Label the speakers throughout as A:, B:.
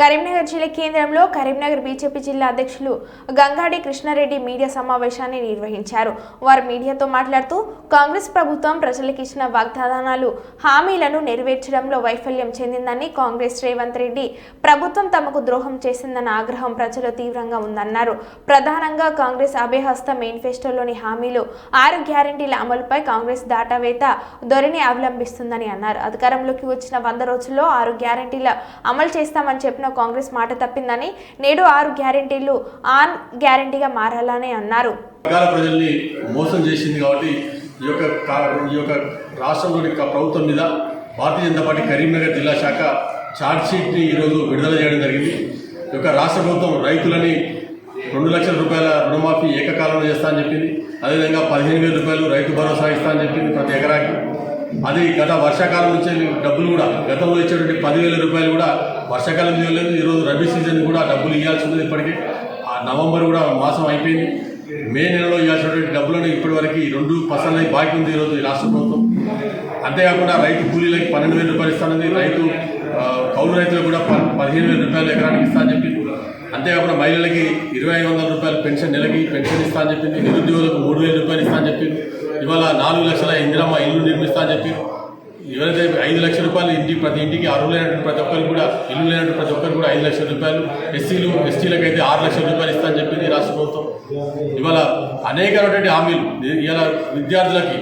A: కరీంనగర్ జిల్లా కేంద్రంలో కరీంనగర్ బీజేపీ జిల్లా అధ్యక్షులు గంగాడి కృష్ణారెడ్డి మీడియా సమావేశాన్ని నిర్వహించారు. వారు మీడియాతో మాట్లాడుతూ కాంగ్రెస్ ప్రభుత్వం ప్రజలకు ఇచ్చిన వాగ్దానాలు హామీలను నెరవేర్చడంలో వైఫల్యం చెందిందని కాంగ్రెస్ రేవంత్ రెడ్డి ప్రభుత్వం తమకు ద్రోహం చేసిందన్న ఆగ్రహం ప్రజలు తీవ్రంగా ఉందన్నారు. ప్రధానంగా కాంగ్రెస్ అభయహస్త మేనిఫెస్టోలోని హామీలు ఆరు గ్యారంటీల అమలుపై కాంగ్రెస్ దాటావేత ధోరణి అవలంబిస్తుందని అన్నారు. అధికారంలోకి వచ్చిన వంద రోజుల్లో ఆరు గ్యారంటీల అమలు చేస్తామని చెప్పిన కాంగ్రెస్ మాట తప్పిందని నేడు ఆరు గ్యారంటీలు ఆన్ గ్యారంటీగా మారాలని అన్నారు.
B: ప్రజల్ని మోసం చేసింది కాబట్టి ఈ యొక్క ఈ యొక్క రాష్ట్రంలోని ప్రభుత్వం మీద భారతీయ జనతా పార్టీ కరీంనగర్ జిల్లా శాఖ ఛార్జ్షీట్ని ఈరోజు విడుదల చేయడం జరిగింది. ఈ యొక్క రాష్ట్ర ప్రభుత్వం రైతులని రెండు లక్షల రూపాయల రుణమాఫీ ఏకకాలంలో చేస్తా అని చెప్పింది. అదేవిధంగా పదిహేను వేల రూపాయలు రైతు భరోసా ఇస్తా అని చెప్పింది ప్రతి ఎకరాకి. అది గత వర్షాకాలం నుంచి డబ్బులు కూడా గతంలో ఇచ్చేటువంటి పదివేల రూపాయలు కూడా వర్షాకాలం ఇవ్వలేదు ఈరోజు రబీ సీజన్ కూడా డబ్బులు ఇవ్వాల్సి ఉంది ఇప్పటికీ. ఆ నవంబర్ కూడా మాసం అయిపోయింది. మే నెలలో ఇవ్వాల్సినటువంటి డబ్బులను ఇప్పటివరకు రెండు పర్సెంట్ బాకీ ఉంది ఈరోజు ఈ రాష్ట్ర ప్రభుత్వం. అంతేకాకుండా రైతు కూలీలకి పన్నెండు వేల రూపాయలు ఇస్తానని రైతు కౌలు రైతులకు కూడా ప- పదిహేను వేల రూపాయలు ఎకరానికి ఇస్తా అని చెప్పింది. అంతేకాకుండా మహిళలకి ఇరవై ఐదు వందల రూపాయలు పెన్షన్ నెలకి పెన్షన్ ఇస్తా అని చెప్పింది. నిరుద్యోగులకు మూడు వేల రూపాయలు ఇస్తా అని చెప్పింది. ఇవాళ నాలుగు లక్షల ఇందిరమ్మ ఇల్లు నిర్మిస్తా అని చెప్పి ఎవరైతే ఐదు లక్షల రూపాయలు ఇంటి ప్రతి ఇంటికి అర్హులైనటువంటి ప్రతి ఒక్కరు కూడా ఇల్లు లేనటువంటి ప్రతి ఒక్కరు కూడా ఐదు లక్షల రూపాయలు ఎస్సీలు ఎస్టీలకు అయితే ఆరు లక్షల రూపాయలు ఇస్తా అని చెప్పింది రాష్ట్ర ప్రభుత్వం. ఇవాళ అనేకమైనటువంటి హామీలు ఇవాళ విద్యార్థులకి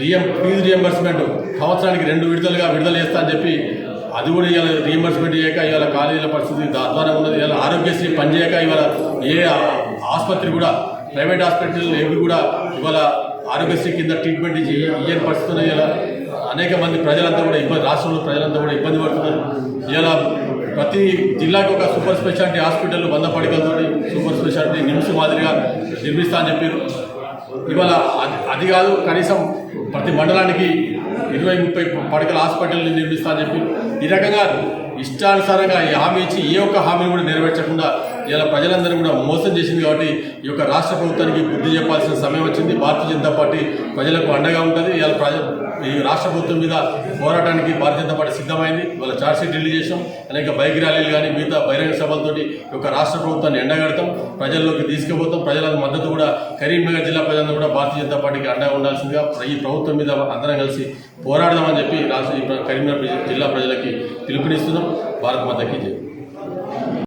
B: రియం ఫీజు రియంబర్స్మెంట్ సంవత్సరానికి రెండు విడుదలుగా విడుదల చేస్తా అని చెప్పి అది కూడా ఇవాళ రియంబర్స్మెంట్ చేయక ఇవాళ కాలేజీల పరిస్థితి దారుణంగా ఉన్నది. ఇవాళ ఆరోగ్యశ్రీ పనిచేయక ఇవాళ ఏ ఆసుపత్రి కూడా ప్రైవేట్ హాస్పిటల్ ఏవి కూడా ఇవాళ ఆరోగ్యశ్రీ కింద ట్రీట్మెంట్ ఇచ్చి ఇయ్యని పరిస్థితి ఇలా అనేక మంది ప్రజలంతా కూడా ఇబ్బంది రాష్ట్రంలో ప్రజలంతా కూడా ఇబ్బంది పడుతున్నారు. ఇలా ప్రతి జిల్లాకు ఒక సూపర్ స్పెషాలిటీ హాస్పిటల్ వంద పడకలతో సూపర్ స్పెషాలిటీ నిమిషం మాదిరిగా నిర్మిస్తా అని చెప్పారు. ఇవాళ అది అది కాదు కనీసం ప్రతి మండలానికి ఇరవై ముప్పై పడకల హాస్పిటల్ని నిర్మిస్తా అని చెప్పి ఈ రకంగా ఇష్టానుసారంగా ఈ హామీ ఇచ్చి ఏ ఒక్క హామీని కూడా నెరవేర్చకుండా ఇలా ప్రజలందరూ కూడా మోసం చేసింది కాబట్టి ఈ యొక్క రాష్ట్ర ప్రభుత్వానికి బుద్ధి చెప్పాల్సిన సమయం వచ్చింది. భారతీయ జనతా పార్టీ ప్రజలకు అండగా ఉంటుంది. ఇలా ప్రజ ఈ రాష్ట్ర ప్రభుత్వం మీద పోరాటానికి భారతీయ జనతా పార్టీ సిద్ధమైంది. వాళ్ళ చార్జ్షీట్ రిలీజ్ చేసాం అనేక బైక్ ర్యాలీలు కానీ మిగతా బహిరంగ సభలతోటి ఈ యొక్క రాష్ట్ర ప్రభుత్వాన్ని ఎండగడతాం. ప్రజల్లోకి తీసుకుపోతాం. ప్రజల మద్దతు కూడా కరీంనగర్ జిల్లా ప్రజలందరూ కూడా భారతీయ జనతా పార్టీకి అండగా ఉండాల్సిందిగా ఈ ప్రభుత్వం మీద అందరం కలిసి పోరాడదామని చెప్పి రాష్ట్ర కరీంనగర్ జిల్లా ప్రజలకి పిలుపునిస్తున్నాం. భారత్ మాతకి జై.